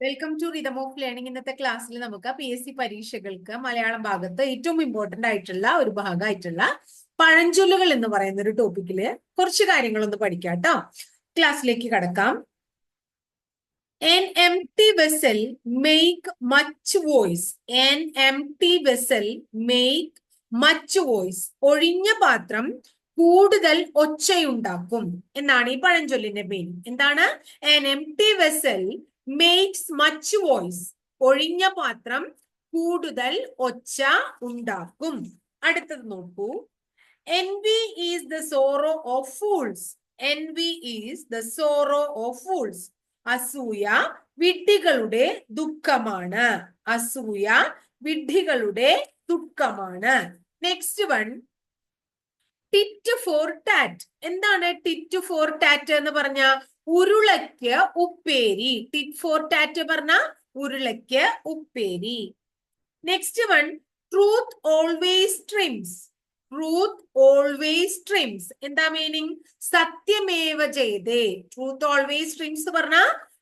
Welcome to rhythm of learning ഇന്നത്തെ ക്ലാസ്സിൽ നമുക്ക് പി എസ് സി പരീക്ഷകൾക്ക് മലയാളം ഭാഗത്ത് ഏറ്റവും ഇമ്പോർട്ടന്റ് ആയിട്ടുള്ള ഒരു ഭാഗമായിട്ടുള്ള പഴഞ്ചൊല്ലുകൾ എന്ന് പറയുന്ന ഒരു ടോപ്പിക്കിൽ കുറച്ച് കാര്യങ്ങളൊന്ന് പഠിക്കാം കേട്ടോ ക്ലാസ്സിലേക്ക് കടക്കാം. Empty empty make much voice empty vessel make much voice ഒഴിഞ്ഞ പാത്രം കൂടുതൽ ഒച്ചയുണ്ടാക്കും. എന്നാണ് ഈ പഴഞ്ചൊല്ലിന്റെ പേര് എന്താണ്? Empty vessel makes much voice ഒഴിഞ്ഞ പാത്രം കൂടുതൽ ഒച്ച ഉണ്ടാക്കും. അടുത്തത് നോക്കൂ. Envy is the sorrow of fools. envy is the sorrow of fools അസൂയ വിഡ്ഢികളുടെ ദുഃഖമാണ്. അസൂയ വിഡ്ഢികളുടെ ദുഃഖമാണ്. Next one tit for tat എന്താണ് ടിറ്റ് ഫോർ ടാറ്റ് എന്ന് പറഞ്ഞ? ഉരുളയ്ക്ക് ഉപ്പേരി. ടിറ്റ് ഫോർ ടാറ്റ് പറഞ്ഞ ഉരുളയ്ക്ക് ഉപ്പേരി. Next one truth always triumphs truth always triumphs എന്താ മീനിങ് സത്യമേവ ജയതേ. ട്രൂത്ത് ഓൾവേസ് ട്രിംസ് പറഞ്ഞ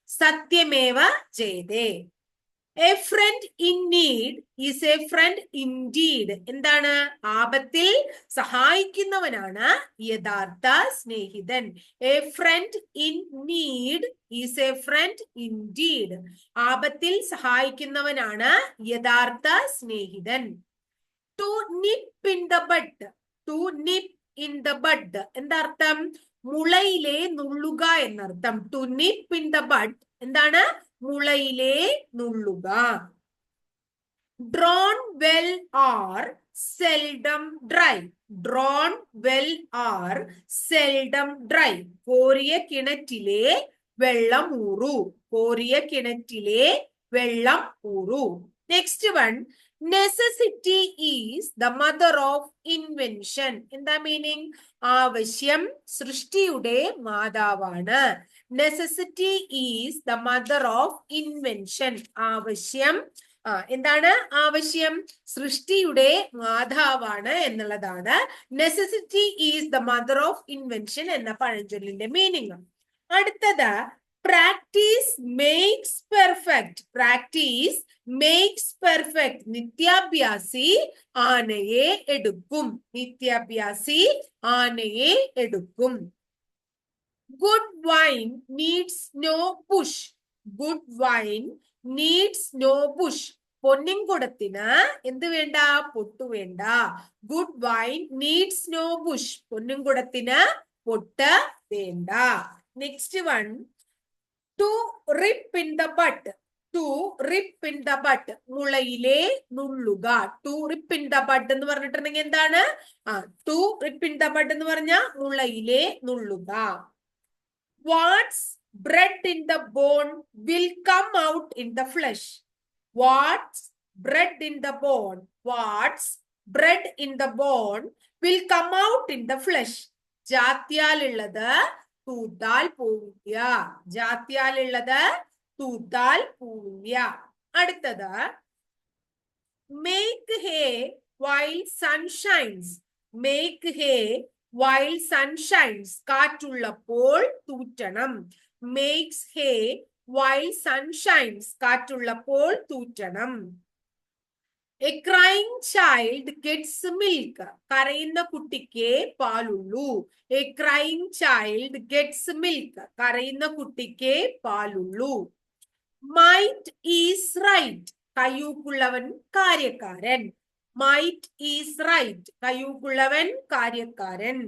സത്യമേവ ജയതേ. A friend in need is a friend in deed എന്താണ്? ആപത്തിൽ സഹായിക്കുന്നവനാണ് യഥാർത്ഥ സ്നേഹിതൻ. A friend in need is a friend in deed ആപത്തിൽ സഹായിക്കുന്നവനാണ് യഥാർത്ഥ സ്നേഹിതൻ. To nip in the bud to nip in the bud എന്താർത്ഥം മുളയിലെ നുള്ളുക എന്നർത്ഥം. To nip in the bud എന്താണ്? മുളയിലെ നുള്ളുക. Drawn well are seldom dry drawn well are seldom dry കോരിയ കിണറ്റിലെ വെള്ളം ഊറു. കോരിയ കിണറ്റിലെ വെള്ളം ഊറു. Next one necessity is the mother of invention എന്താ മീനിങ് ആവശ്യം സൃഷ്ടിയുടെ മാതാവാണ്. Necessity is the mother of invention ആവശ്യം എന്താണ് ആവശ്യം? സൃഷ്ടിയുടെ മാതാവാണ് എന്നുള്ളതാണ്. Necessity is the mother of invention എന്ന പഴഞ്ചൊല്ലിന്റെ മീനിങ് അടുത്തത് practice makes perfect practice makes perfect നിത്യാഭ്യാസി ആനയെ എടുക്കും നിത്യാഭ്യാസി ആനയെ എടുക്കും good wine needs no push good wine needs no push പൊന്നിൻകുടത്തിന് എന്ത് വേണ്ട പൊട്ടു വേണ്ട good wine needs no bush പൊന്നിൻകുടത്തിന് പൊട്ട് വേണ്ട next one to rip in the butt to nip in the bud മുളയിലെ നുള്ളുക. To nip in the bud എന്ന് പറഞ്ഞിട്ടുണ്ടെങ്കിൽ എന്താണ്? ആ to nip in the bud എന്ന് പറഞ്ഞ മുളയിലെ നുള്ളുക. What's bred in the bone will come out in the flesh what's bred in the bone what's bred in the bone will come out in the flesh ജാത്യാലുള്ളത് തൂത്താൽ പോവില്ല ജാത്യാലുള്ളത് തൂത്താൽ പോവില്ല അടുത്തത് make hay while sun shines make hay while sun shines കാറ്റുള്ളപ്പോൾ തൂറ്റണം makes ഹേ while സൺഷൈൻസ് കാറ്റുള്ളപ്പോൾ തൂറ്റണം a crying child gets milk കരയുന്ന കുട്ടിക്ക് പാലുള്ളൂ a crying child gets milk കരയുന്ന കുട്ടിക്ക് പാലുള്ളൂ മൈറ്റ് ഈസ് റൈറ്റ് കയ്യൂക്കുള്ളവൻ കാര്യക്കാരൻ മൈറ്റ് ഈസ് റൈറ്റ് കയ്യൂക്കുള്ളവൻ കാര്യക്കാരൻ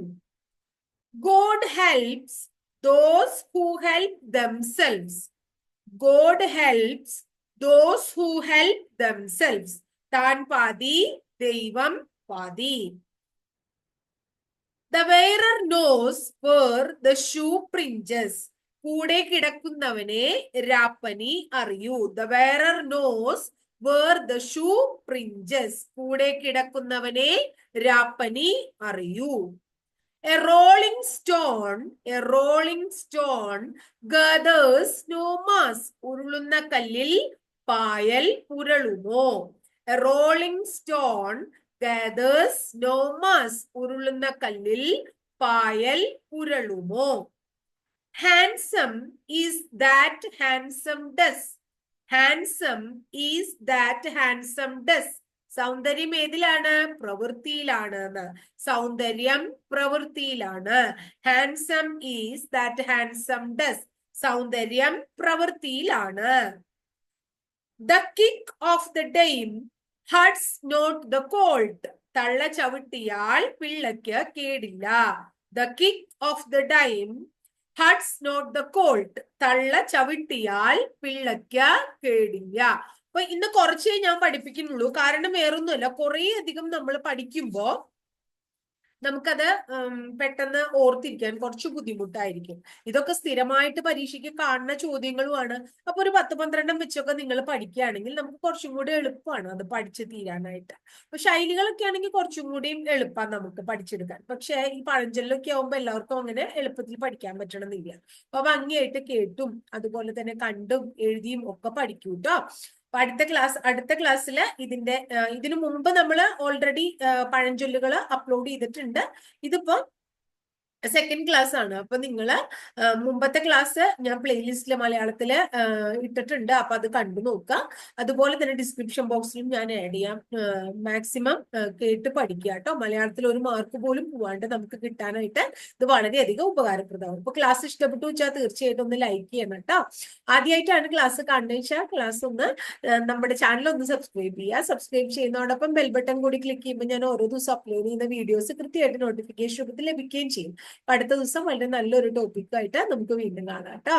God helps those who help themselves God helps those who help themselves താൻ പാതി ദൈവം പാതി the wearer knows where the shoe pinches കൂടെ കിടക്കുന്നവനെ രാപ്പനി അറിയൂ. The wearer knows where the shoe pinches കൂടെ കിടക്കുന്നവനെ രാപ്പനി അറിയൂ. A rolling stone a rolling stone gathers no moss ഉരുളുന്ന കല്ലിൽ പായൽ ഉരുളുമോ? A rolling stone gathers no moss ഉരുളുന്ന കല്ലിൽ പായൽ പുരളുമോ handsome is that handsome does handsome is that handsome does സൗന്ദര്യം ഏതിലാണ് പ്രവൃത്തിയിലാണ് സൗന്ദര്യം പ്രവൃത്തിയിലാണ്. Handsome is that handsome does സൗന്ദര്യം പ്രവൃത്തിയിലാണ്. The kick of the dam hurts not the colt തള്ള ചവിട്ടിയാൽ പിള്ളയ്ക്ക് കേടില്ല. The kick of the dam hurts not the colt തള്ള ചവിട്ടിയാൽ പിള്ളയ്ക്ക് കേടില്ല. അപ്പൊ ഇന്ന് കുറച്ചേ ഞാൻ പഠിപ്പിക്കുന്നുള്ളൂ. കാരണം വേറൊന്നുമല്ല. കുറേ അധികം നമ്മൾ പഠിക്കുമ്പോ നമുക്കത് പെട്ടെന്ന് ഓർത്തിരിക്കാൻ കുറച്ച് ബുദ്ധിമുട്ടായിരിക്കും. ഇതൊക്കെ സ്ഥിരമായിട്ട് പരീക്ഷയ്ക്ക് കാണുന്ന ചോദ്യങ്ങളുമാണ്. അപ്പൊ ഒരു പത്ത് പന്ത്രണ്ടും വെച്ചൊക്കെ നിങ്ങൾ പഠിക്കുകയാണെങ്കിൽ നമുക്ക് കുറച്ചും കൂടി എളുപ്പമാണ് അത് പഠിച്ചു തീരാനായിട്ട്. അപ്പൊ ശൈലികളൊക്കെ ആണെങ്കിൽ കുറച്ചും കൂടിയും എളുപ്പമാണ് നമുക്ക് പഠിച്ചെടുക്കാൻ. പക്ഷെ ഈ പഴഞ്ചൊല്ലൊക്കെ ആവുമ്പോൾ എല്ലാവർക്കും അങ്ങനെ എളുപ്പത്തിൽ പഠിക്കാൻ പറ്റണമെന്നില്ല. അപ്പൊ ഭംഗിയായിട്ട് കേട്ടും അതുപോലെ തന്നെ കണ്ടും എഴുതിയും ഒക്കെ പഠിക്കൂ കേട്ടോ അപ്പൊ അടുത്ത ക്ലാസ് അടുത്ത ക്ലാസ്സിൽ ഇതിന്റെ ഇതിനു മുമ്പ് നമ്മൾ ഓൾറെഡി പഴഞ്ചൊല്ലുകൾ അപ്ലോഡ് ചെയ്തിട്ടുണ്ട്. ഇതിപ്പോ സെക്കൻഡ് ക്ലാസ് ആണ്. അപ്പൊ നിങ്ങൾ ആ, മുമ്പത്തെ ക്ലാസ് ഞാൻ പ്ലേലിസ്റ്റിൽ മലയാളത്തിൽ ഇട്ടിട്ടുണ്ട്. അപ്പൊ അത് കണ്ടു നോക്കുക അതുപോലെ തന്നെ ഡിസ്ക്രിപ്ഷൻ ബോക്സിലും ഞാൻ ആഡ് ചെയ്യാം. മാക്സിമം കേട്ട് പഠിക്കുക കേട്ടോ മലയാളത്തിൽ ഒരു മാർക്ക് പോലും പോവാണ്ട് നമുക്ക് കിട്ടാനായിട്ട് ഇത് വളരെയധികം ഉപകാരപ്രദമാവും. ഇപ്പൊ ക്ലാസ് ഇഷ്ടപ്പെട്ടു വെച്ചാൽ തീർച്ചയായിട്ടും ഒന്ന് ലൈക്ക് ചെയ്യണം കേട്ടോ ആദ്യമായിട്ടാണ് ക്ലാസ് കാണുന്നത്. വെച്ചാൽ ക്ലാസ് ഒന്ന് നമ്മുടെ ചാനൽ ഒന്ന് സബ്സ്ക്രൈബ് ചെയ്യുക സബ്സ്ക്രൈബ് ചെയ്യുന്നതോടൊപ്പം ബെൽബട്ടൺ കൂടി ക്ലിക്ക് ചെയ്യുമ്പോൾ ഞാൻ ഓരോ ദിവസം അപ്ലോഡ് ചെയ്യുന്ന വീഡിയോസ് കൃത്യമായിട്ട് നോട്ടിഫിക്കേഷൻ രൂപത്തിൽ ലഭിക്കുകയും ചെയ്യും. അപ്പൊ അടുത്ത ദിവസം വളരെ നല്ലൊരു ടോപ്പിക്കായിട്ട് നമുക്ക് വീണ്ടും കാണാം കേട്ടോ.